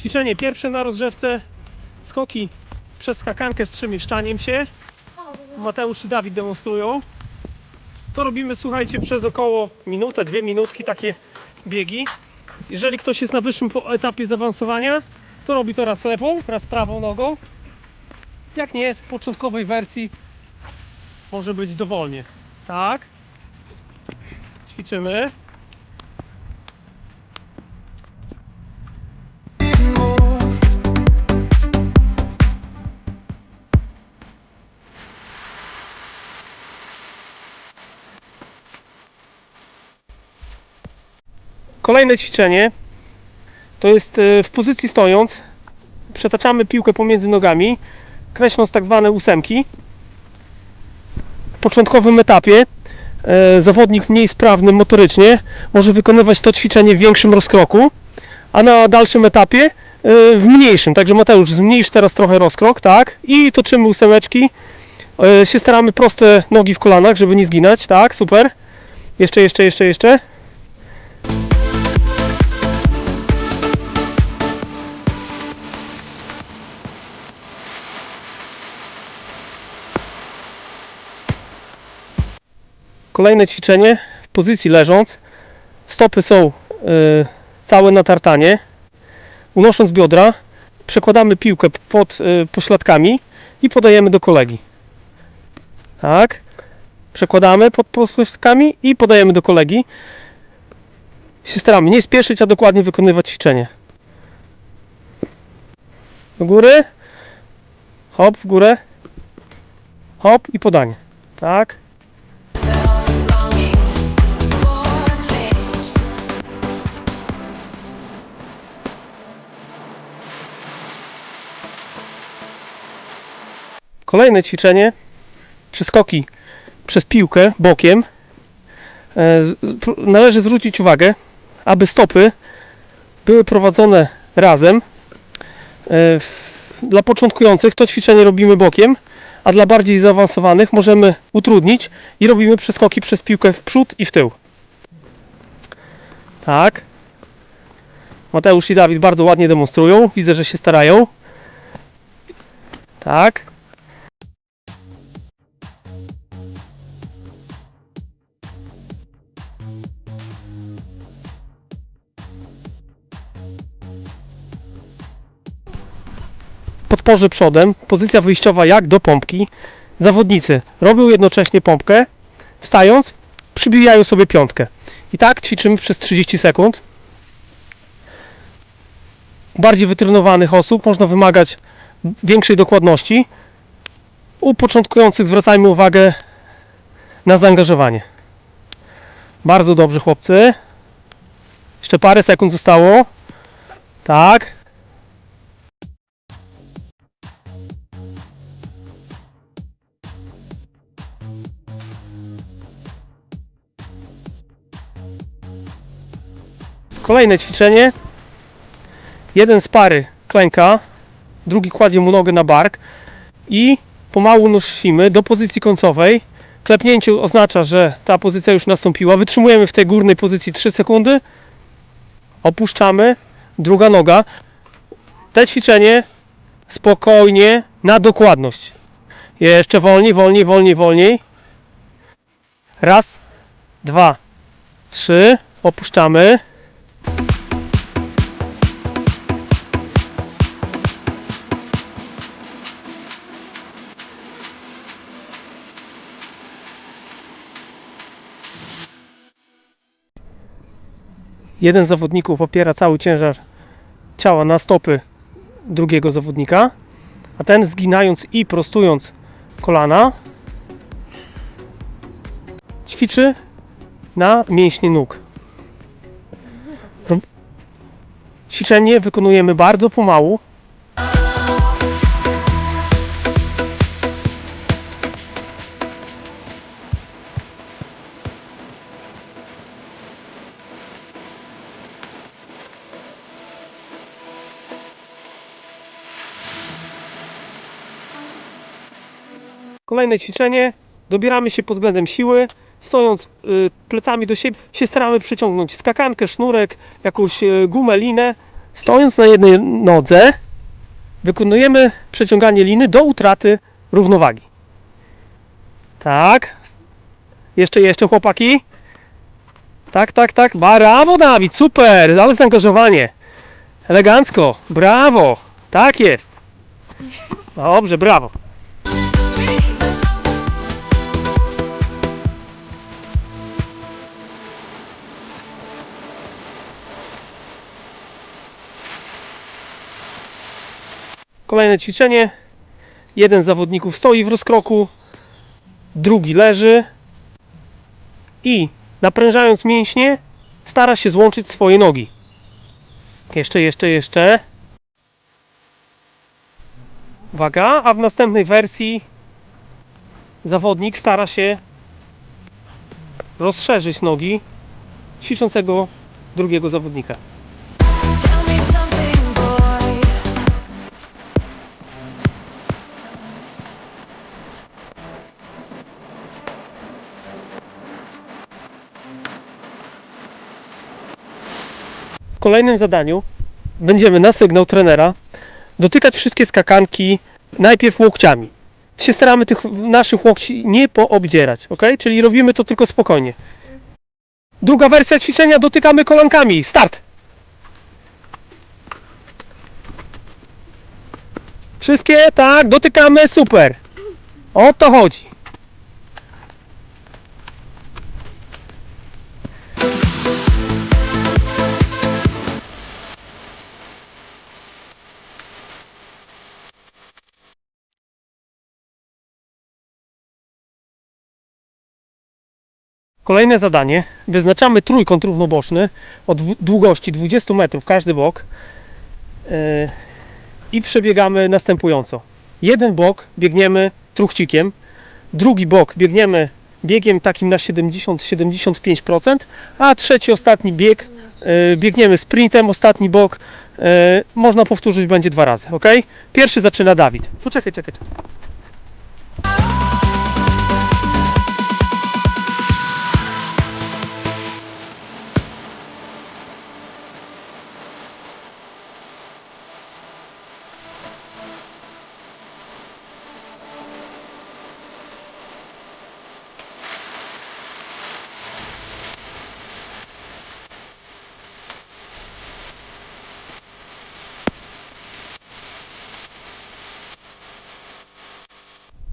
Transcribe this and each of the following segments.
Ćwiczenie pierwsze na rozgrzewce. Skoki przez skakankę z przemieszczaniem się. Mateusz i Dawid demonstrują. To robimy, słuchajcie, przez około minutę, dwie minutki takie biegi. Jeżeli ktoś jest na wyższym etapie zaawansowania, to robi to raz lewą, raz prawą nogą. Jak nie jest w początkowej wersji, może być dowolnie. Tak. Ćwiczymy. Kolejne ćwiczenie to jest e, w pozycji stojąc. Przetaczamy piłkę pomiędzy nogami, kreśląc tak zwane ósemki. W początkowym etapie e, zawodnik mniej sprawny motorycznie może wykonywać to ćwiczenie w większym rozkroku, a na dalszym etapie e, w mniejszym. Także Mateusz, zmniejsz teraz trochę rozkrok, tak? I toczymy ósemeczki. Się staramy proste nogi w kolanach, żeby nie zginać, tak? Super. Jeszcze, jeszcze, jeszcze, jeszcze. Kolejne ćwiczenie w pozycji leżąc. Stopy są y, całe na tartanie. Unosząc biodra, przekładamy piłkę pod y, pośladkami i podajemy do kolegi. Tak. Przekładamy pod pośladkami i podajemy do kolegi. Się staramy nie spieszyć, a dokładnie wykonywać ćwiczenie. Do góry. Hop, w górę. Hop i podanie. Tak. Kolejne ćwiczenie. Przeskoki przez piłkę bokiem. E, Należy zwrócić uwagę, aby stopy były prowadzone razem. E, Dla początkujących to ćwiczenie robimy bokiem, a dla bardziej zaawansowanych możemy utrudnić i robimy przeskoki przez piłkę w przód i w tył. Tak. Mateusz i Dawid bardzo ładnie demonstrują. Widzę, że się starają. Tak. Podporze przodem, pozycja wyjściowa jak do pompki. Zawodnicy robią jednocześnie pompkę, wstając, przybijają sobie piątkę. I tak ćwiczymy przez 30 sekund. U bardziej wytrenowanych osób można wymagać większej dokładności. U początkujących zwracajmy uwagę na zaangażowanie. Bardzo dobrze, chłopcy. Jeszcze parę sekund zostało. Tak. Kolejne ćwiczenie. Jeden z pary klęka, drugi kładzie mu nogę na bark i pomału nosimy do pozycji końcowej. Klepnięcie oznacza, że ta pozycja już nastąpiła. Wytrzymujemy w tej górnej pozycji 3 sekundy. Opuszczamy. Druga noga. Te ćwiczenie spokojnie, na dokładność. Jeszcze wolniej, wolniej, wolniej, wolniej. Raz, dwa, trzy. Opuszczamy. Jeden z zawodników opiera cały ciężar ciała na stopy drugiego zawodnika, a ten zginając i prostując kolana ćwiczy na mięśnie nóg. Ćwiczenie wykonujemy bardzo pomału. Kolejne ćwiczenie. Dobieramy się pod względem siły. Stojąc y, plecami do siebie, się staramy przyciągnąć skakankę, sznurek, jakąś y, gumę, linę. Stojąc na jednej nodze, wykonujemy przeciąganie liny do utraty równowagi. Tak. Jeszcze, jeszcze chłopaki. Tak, tak, tak. Brawo Dawid, super, ale zaangażowanie. Elegancko, brawo. Tak jest. Dobrze, brawo. Kolejne ćwiczenie. Jeden z zawodników stoi w rozkroku, drugi leży i naprężając mięśnie stara się złączyć swoje nogi. Jeszcze, jeszcze, jeszcze. Uwaga, a w następnej wersji zawodnik stara się rozszerzyć nogi ćwiczącego drugiego zawodnika. Kolejnym zadaniu będziemy na sygnał trenera dotykać wszystkie skakanki najpierw łokciami. Się staramy tych naszych łokci nie poobdzierać, ok? Czyli robimy to tylko spokojnie. Druga wersja ćwiczenia dotykamy kolankami. Start! Wszystkie, tak, dotykamy, super. O to chodzi. Kolejne zadanie. Wyznaczamy trójkąt równoboczny o długości 20 metrów każdy bok yy, i przebiegamy następująco. Jeden bok biegniemy truchcikiem, drugi bok biegniemy biegiem takim na 70-75%, a trzeci, ostatni bieg yy, biegniemy sprintem, ostatni bok yy, można powtórzyć będzie dwa razy, ok? Pierwszy zaczyna Dawid. Poczekaj, czekaj, czekaj.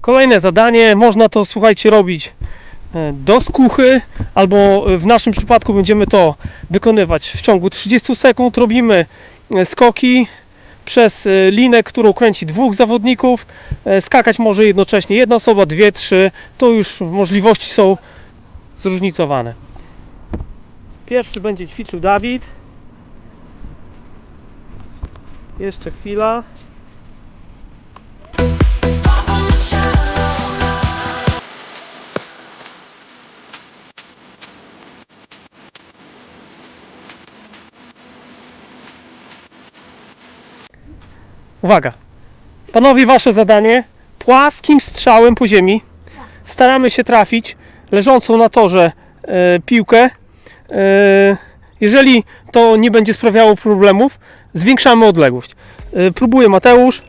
Kolejne zadanie, można to słuchajcie robić e, do skuchy, albo e, w naszym przypadku będziemy to wykonywać w ciągu 30 sekund. Robimy e, skoki przez linę, którą kręci dwóch zawodników. Skakać może jednocześnie jedna osoba, dwie, trzy. To już możliwości są zróżnicowane. Pierwszy będzie ćwiczył Dawid. Jeszcze chwila. Uwaga! Panowie, wasze zadanie płaskim strzałem po ziemi. Staramy się trafić leżącą na torze e, piłkę. E, jeżeli to nie będzie sprawiało problemów, zwiększamy odległość. E, próbuje Mateusz.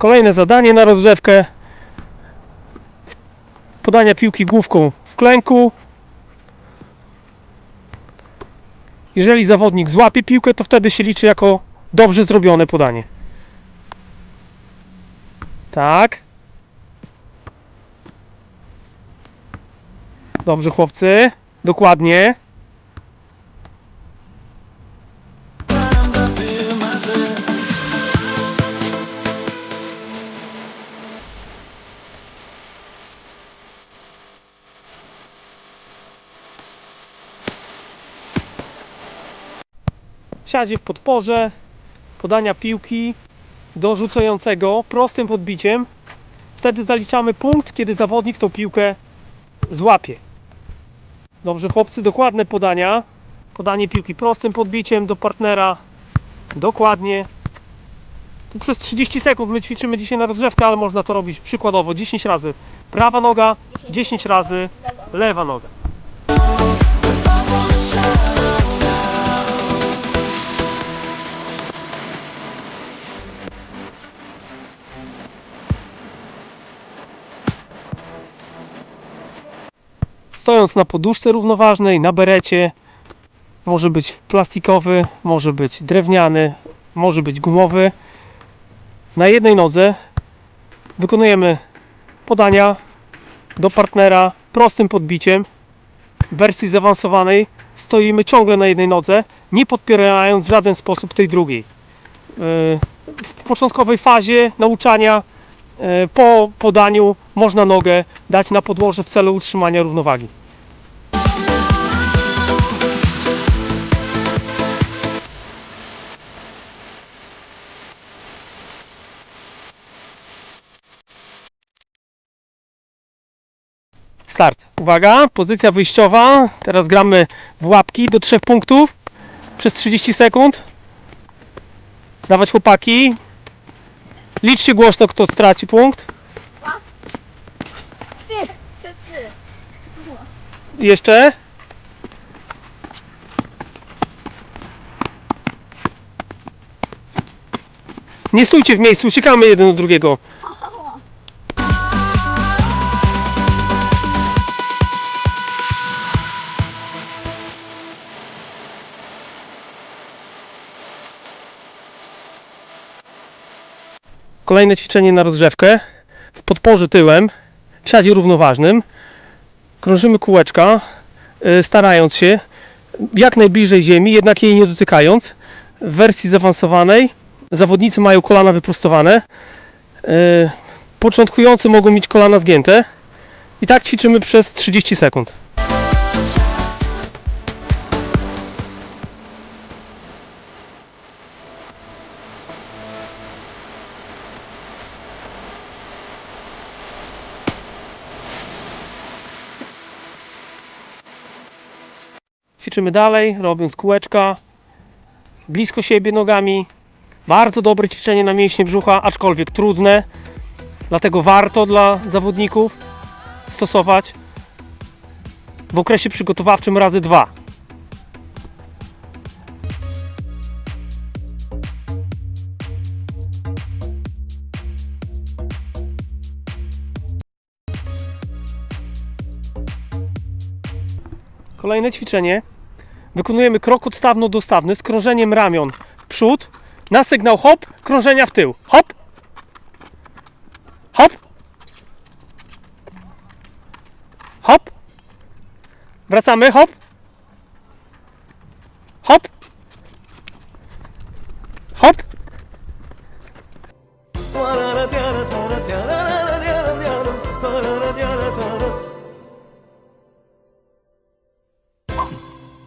Kolejne zadanie na rozgrzewkę. Podania piłki główką w klęku. Jeżeli zawodnik złapie piłkę, to wtedy się liczy jako dobrze zrobione podanie. Tak. Dobrze, chłopcy. Dokładnie. Siadzie w podporze podania piłki do rzucającego prostym podbiciem Wtedy zaliczamy punkt, kiedy zawodnik tą piłkę złapie. Dobrze, chłopcy, dokładne podania. Podanie piłki prostym podbiciem do partnera. Dokładnie. Tu przez 30 sekund my ćwiczymy dzisiaj na rozgrzewkę, ale można to robić przykładowo 10 razy prawa noga, 10 razy lewa noga. Stojąc na poduszce równoważnej, na berecie, może być plastikowy, może być drewniany, może być gumowy. Na jednej nodze wykonujemy podania do partnera prostym podbiciem. W wersji zaawansowanej stoimy ciągle na jednej nodze, nie podpierając w żaden sposób tej drugiej. Yy, W początkowej fazie nauczania yy, po podaniu można nogę dać na podłoże w celu utrzymania równowagi. Start. Uwaga, pozycja wyjściowa. Teraz gramy w łapki do trzech punktów przez 30 sekund. Dawać chłopaki. Liczcie głośno, kto straci punkt. Jeszcze. Nie stójcie w miejscu, uciekamy jeden do drugiego. Kolejne ćwiczenie na rozgrzewkę. W podporze tyłem, w siadzie równoważnym. Krążymy kółeczka, y, starając się jak najbliżej ziemi, jednak jej nie dotykając. W wersji zaawansowanej zawodnicy mają kolana wyprostowane. Y, Początkujący mogą mieć kolana zgięte. I tak ćwiczymy przez 30 sekund. Ćwiczymy dalej, robiąc kółeczka blisko siebie nogami. Bardzo dobre ćwiczenie na mięśnie brzucha, aczkolwiek trudne. Dlatego warto dla zawodników stosować w okresie przygotowawczym razy dwa. Kolejne ćwiczenie. Wykonujemy krok odstawno-dostawny z krążeniem ramion w przód. Na sygnał hop, krążenia w tył. Hop. Hop. Hop. Wracamy, hop. Hop.